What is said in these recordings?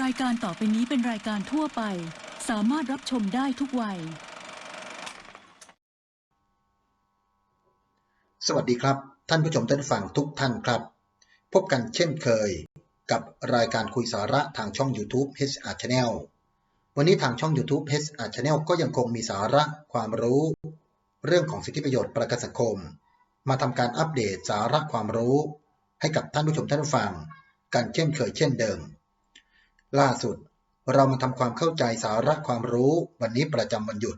รายการต่อไปนี้เป็นรายการทั่วไป สามารถรับชมได้ทุกวัย สวัสดีครับ ท่านผู้ชมท่านผู้ฟังทุกท่านครับ พบกันเช่นเคย กับรายการคุยสาระทางช่อง YouTube HR Channel วันนี้ทางช่อง YouTube HR Channel ก็ยังคงมีสาระความรู้ เรื่องของสิทธิประโยชน์ประกันสังคม มาทำการอัปเดตสาระความรู้ ให้กับท่านผู้ชมท่านผู้ฟัง กันเช่นเคยเช่นเดิม ล่าสุด เรามาทำความเข้าใจสาระความรู้วันนี้ประจำวันหยุด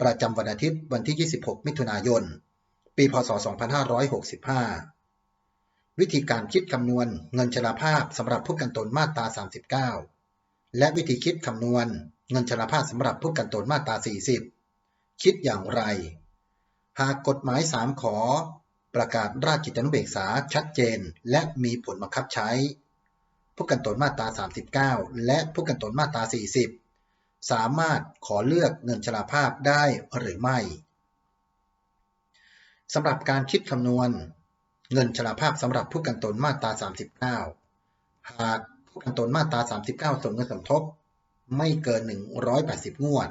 ประจำวันอาทิตย์วันที่ 26 มิถุนายน ปีพศ 2565 วิธีการคิดคำนวณเงินชราภาพสำหรับผู้กันตนมาตรา 39 และวิธีคิดคำนวณเงินชราภาพสำหรับผู้กันตนมาตรา 40 คิดอย่างไร หากกฎหมาย 3 ขอ ประกาศราชกิจจานุเบกษาชัดเจน และมีผลบังคับใช้ ผู้กันตนมาตรา 39 และผู้กันตนมาตรา 40 สามารถขอเลือกเงินชราภาพได้หรือไม่สำหรับการคิดคำนวณ เงินชราภาพสำหรับผู้กันตนมาตรา 39 หากผู้กันตนมาตรา 39 ส่งเงินสมทบ ไม่เกิน 180 งวด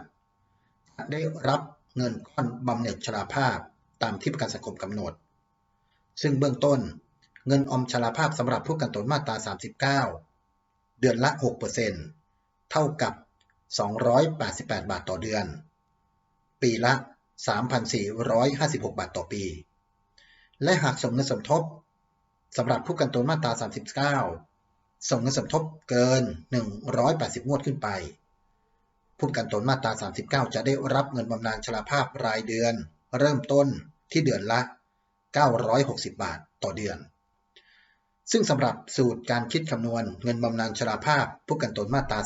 จะได้รับเงินก้อนบำเหน็จชราภาพตามที่ประกันสังคมกำหนด ซึ่งเบื้องต้น เงินอมชราภาพสำหรับผู้กันตนมาตรา 39 เดือนละ 6%เท่ากับ 288 บาทต่อเดือน ปีละ 3,456 บาทต่อปี และหากส่งเงินสมทบสำหรับผู้กันตนมาตรา 39 ส่งเงินสมทบเกิน 180 งวดขึ้นไป ผู้กันตนมาตรา 39 จะได้รับเงินบำนาญชราภาพรายเดือน เริ่มต้นที่เดือนละ 960 บาทต่อเดือน ซึ่งสำหรับสูตรการคิดคำนวณเงินบำนาญชราภาพผู้กันตนมาตรา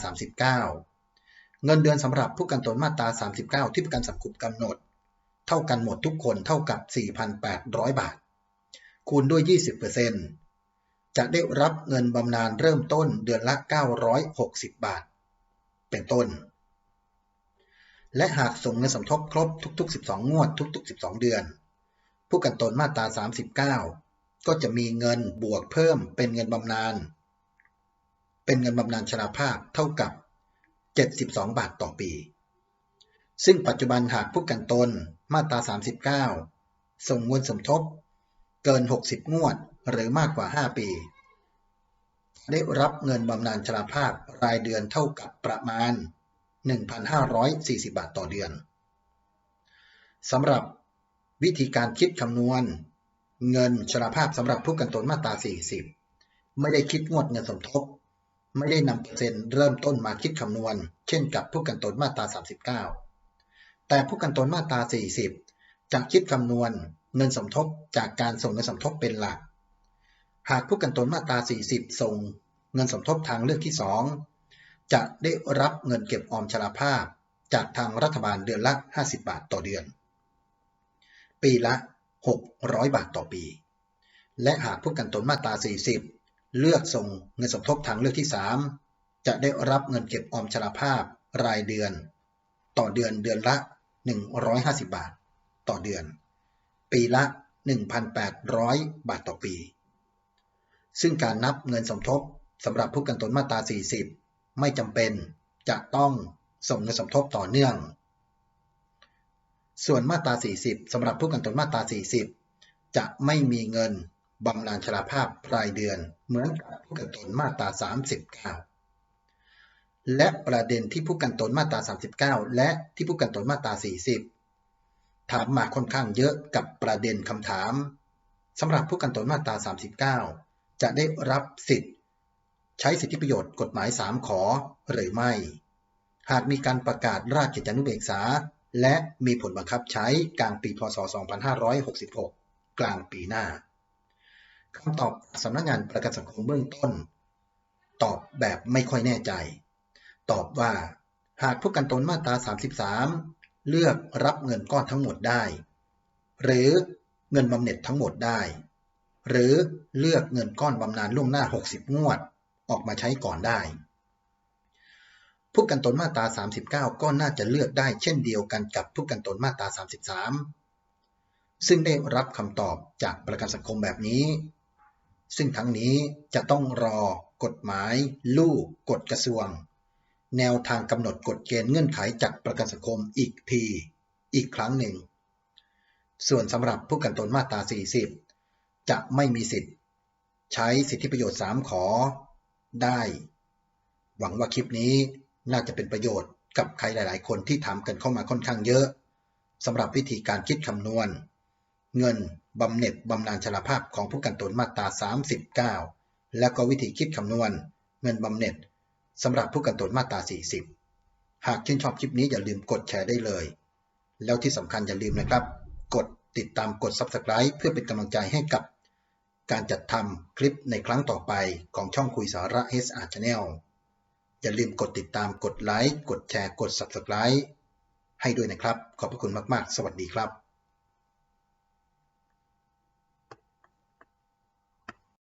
39 เงินเดือนสำหรับผู้กันตนมาตรา 39 ที่ประกันสังคมกำหนด เท่ากันหมดทุกคนเท่ากับ 4,800 บาท คูณด้วย 20%จะได้รับเงินบำนาญเริ่มต้นเดือนละ 960 บาท เป็นต้น และหากส่งเงินสมทบครบทุก ๆ 12 งวดทุก ๆ 12 เดือน ผู้กันตนมาตรา 39 ก็จะมีเงินบวกเพิ่มเป็นเงินบำนาญเป็นเงินบำนาญชราภาพเท่ากับ 72 บาทต่อปี ซึ่งปัจจุบันหากผู้กันตนมาตรา 39 ส่งเงินสมทบ เกิน 60 งวดหรือมากกว่า 5 ปี ได้รับเงินบำนาญชราภาพรายเดือนเท่ากับประมาณ 1,540 บาทต่อเดือนสำหรับวิธีการคิดคำนวณ เงินชราภาพสำหรับผู้กันตนมาตรา 40 ไม่ได้คิดงวดเงินสมทบ ไม่ได้นำเปอร์เซ็นต์เริ่มต้นมาคิดคำนวณ เช่นกับผู้กันตนมาตรา 39 แต่ผู้กันตนมาตรา 40 จะคิดคำนวณเงินสมทบจากการส่งเงินสมทบเป็นหลัก หากผู้กันตนมาตรา 40 ส่งเงินสมทบทางเลือกที่ 2 จะได้รับเงินเก็บออมชราภาพ จากทางรัฐบาลเดือนละ 50 บาทต่อเดือน ปีละ 600 บาทต่อปี และหากผู้กันตนมาตรา 40 เลือกส่งเงินสมทบทางเลือกที่ 3 จะได้รับเงินเก็บออมชราภาพรายเดือน ต่อเดือนเดือนละ 150 บาท ต่อเดือน ปีละ 1,800 บาทต่อปี ซึ่งการนับเงินสมทบสำหรับผู้กันตนมาตรา 40 ไม่จำเป็นจะต้องส่งเงินสมทบต่อเนื่อง ส่วนมาตรา 40 สำหรับผู้กันตนมาตรา 40 จะไม่มีเงินบำนาญชราภาพรายเดือน เหมือนกับผู้กันตนมาตรา 39 และประเด็นที่ผู้กันตนมาตรา 39 และที่ผู้กันตนมาตรา 40 ถามมาค่อนข้างเยอะกับประเด็นคำถามสำหรับผู้กันตนมาตรา 39 จะได้รับสิทธิ์ ใช้สิทธิประโยชน์กฎหมาย 3 ขอหรือไม่ หากมีการประกาศราชกิจจานุเบกษา และมีผลบังคับใช้กลางปีพศ 2566 กลางปีหน้าคำตอบสำนักงานประกันสังคมเบื้องต้น ตอบแบบไม่ค่อยแน่ใจ ตอบว่า หากผู้กันตนมาตรา 33 เลือกรับเงินก้อนทั้งหมดได้ หรือเงินบำเหน็จทั้งหมดได้ หรือเลือกเงินก้อนบำนาญล่วงหน้า 60 งวด ออกมาใช้ก่อนได้ ผู้กันตนมาตรา 39 ก็น่าจะเลือกได้เช่นเดียวกันกับผู้กันตนมาตรา 33 ซึ่งได้รับคำตอบจากประกันสังคมแบบนี้ ซึ่งทั้งนี้จะต้องรอกฎหมาย ลูกกฎกระทรวง แนวทางกำหนดกฎเกณฑ์เงื่อนไขจากประกันสังคมอีกที อีกครั้งหนึ่ง ส่วนสำหรับผู้กันตนมาตรา 40 จะไม่มีสิทธิ์ ใช้สิทธิประโยชน์ 3 ขอได้ หวังว่าคลิปนี้ น่าจะเป็นประโยชน์กับใครหลาย ๆ คนที่ถามกันเข้ามาค่อนข้างเยอะสำหรับวิธีการคิดคำนวณ เงินบำเหน็จบำนาญชราภาพของผู้กันตนมาตรา 39 และก็วิธีคิดคำนวณ เงินบำเหน็จสำหรับผู้กันตนมาตรา 40 หากชื่นชอบคลิปนี้อย่าลืมกดแชร์ได้เลย แล้วที่สำคัญอย่าลืมนะครับ กดติดตามกด Subscribe เพื่อเป็นกำลังใจให้กับ การจัดทำคลิปในครั้งต่อไปของช่องคุยสาระ HR Channel อย่าลืมกดติดตามกดไลค์กดแชร์กด Subscribe ให้ด้วยนะครับ ขอบพระคุณมาก ๆ สวัสดีครับ